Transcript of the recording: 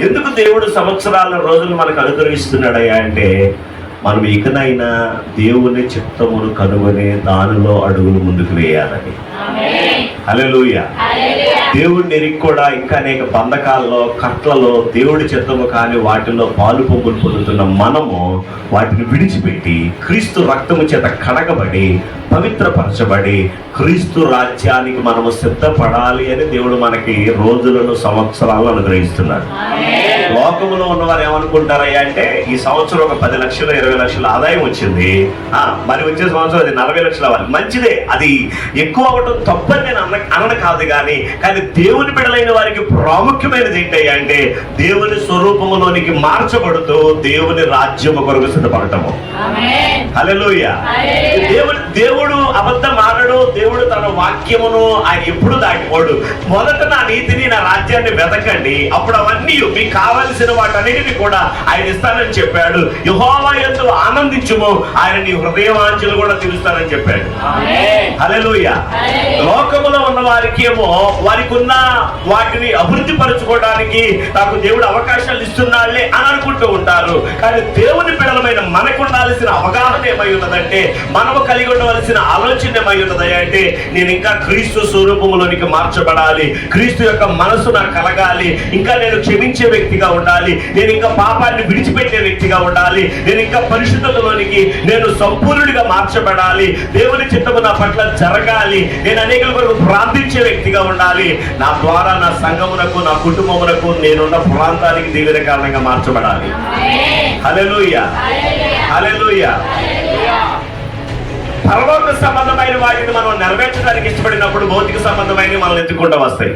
ఎందుకు దేవుడు సంవత్సరాల రోజులు మనకు అనుగ్రహిస్తున్నాడయ్యా అంటే మనం ఇకనైనా దేవుని చిత్తమును కనుగొని దానిలో అడుగులు ముందుకు వేయాలని. హల్లెలూయ. దేవుడిని ఎరిగి కూడా ఇంకా అనేక బంధకాల్లో కట్లలో దేవుడి చిత్తము కాని వాటిలో పాలు పొంగులు పొందుతున్న మనము వాటిని విడిచిపెట్టి క్రీస్తు రక్తము చేత కడగబడి పవిత్రపరచబడి క్రీస్తు రాజ్యానికి మనము సిద్ధపడాలి అని దేవుడు మనకి రోజులను సంవత్సరాలను అనుగ్రహిస్తున్నాడు. లోకములో ఉన్నవారు ఏమనుకుంటారయ్యా అంటే ఈ సంవత్సరం ఒక పది లక్షలు ఇరవై లక్షల ఆదాయం వచ్చింది. ఆ, మరి వచ్చే సంవత్సరం అది నలభై లక్షలు అవ్వాలి. మంచిదే. అది ఎక్కువ అవ్వటం తప్పని నేను అన్న అనను కాదు కానీ కానీ దేవుని బిడలైన వారికి ప్రాముఖ్యమైనది ఏంటయ్యా అంటే దేవుని స్వరూపములోనికి మార్చబడుతూ దేవుని రాజ్యము కొరకు సిద్ధపడటము. హల్లెలూయ. దేవుడు దేవుడు వాక్యమును ఆయన ఎప్పుడు దాటిపోడు. మొదట నా నీతిని నా రాజ్యాన్ని వెతకండి. అప్పుడు అవన్నీ మీకు కావలసిన వాటన్నిటిని కూడా ఆయన ఇస్తానని చెప్పాడు. యహోవా ఎందు ఆనందించుము. ఆయన నీ హృదయవాంఛలు కూడా తీరుస్తానని చెప్పాడు. హల్లెలూయ. లోకములో ఉన్న వారికి ఏమో వారికి ఉన్న వాటిని అభివృద్ధి పరచుకోవడానికి నాకు దేవుడు అవకాశాలు ఇస్తున్నాడులే అని అనుకుంటూ ఉంటారు. కానీ దేవుని పిల్లలమైన మనకు ఉండాల్సిన అవగాహన ఏమై ఉన్నదంటే మనము కలిగి ఉండవలసిన ఆలోచన ఏమై ఉన్నది అంటే నేను ఇంకా క్రీస్తు స్వరూపములోనికి మార్చబడాలి. క్రీస్తు యొక్క మనసు నాకు కలగాలి. ఇంకా నేను క్షమించే వ్యక్తిగా ఉండాలి. నేను ఇంకా పాపాన్ని విడిచిపెట్టే వ్యక్తిగా ఉండాలి. నేను ఇంకా పరిశుద్ధతలోనికి నేను సంపూర్ణుడిగా మార్చబడాలి. దేవుని చిత్తము నా పట్ల జరగాలి. నేను అనేకుల కొరకు ప్రార్థించే వ్యక్తిగా ఉండాలి. నా ద్వారా నా సంఘమునకు నా కుటుంబమునకు నేనున్న ప్రాంతానికి దీవెన కారణంగా మార్చబడాలి. పరలోక సంబంధమైన వాటిని మనం నెరవేర్చడానికి ఇష్టపడినప్పుడు భౌతిక సంబంధమైన మనం ఎత్తుకుంటూ వస్తాయి.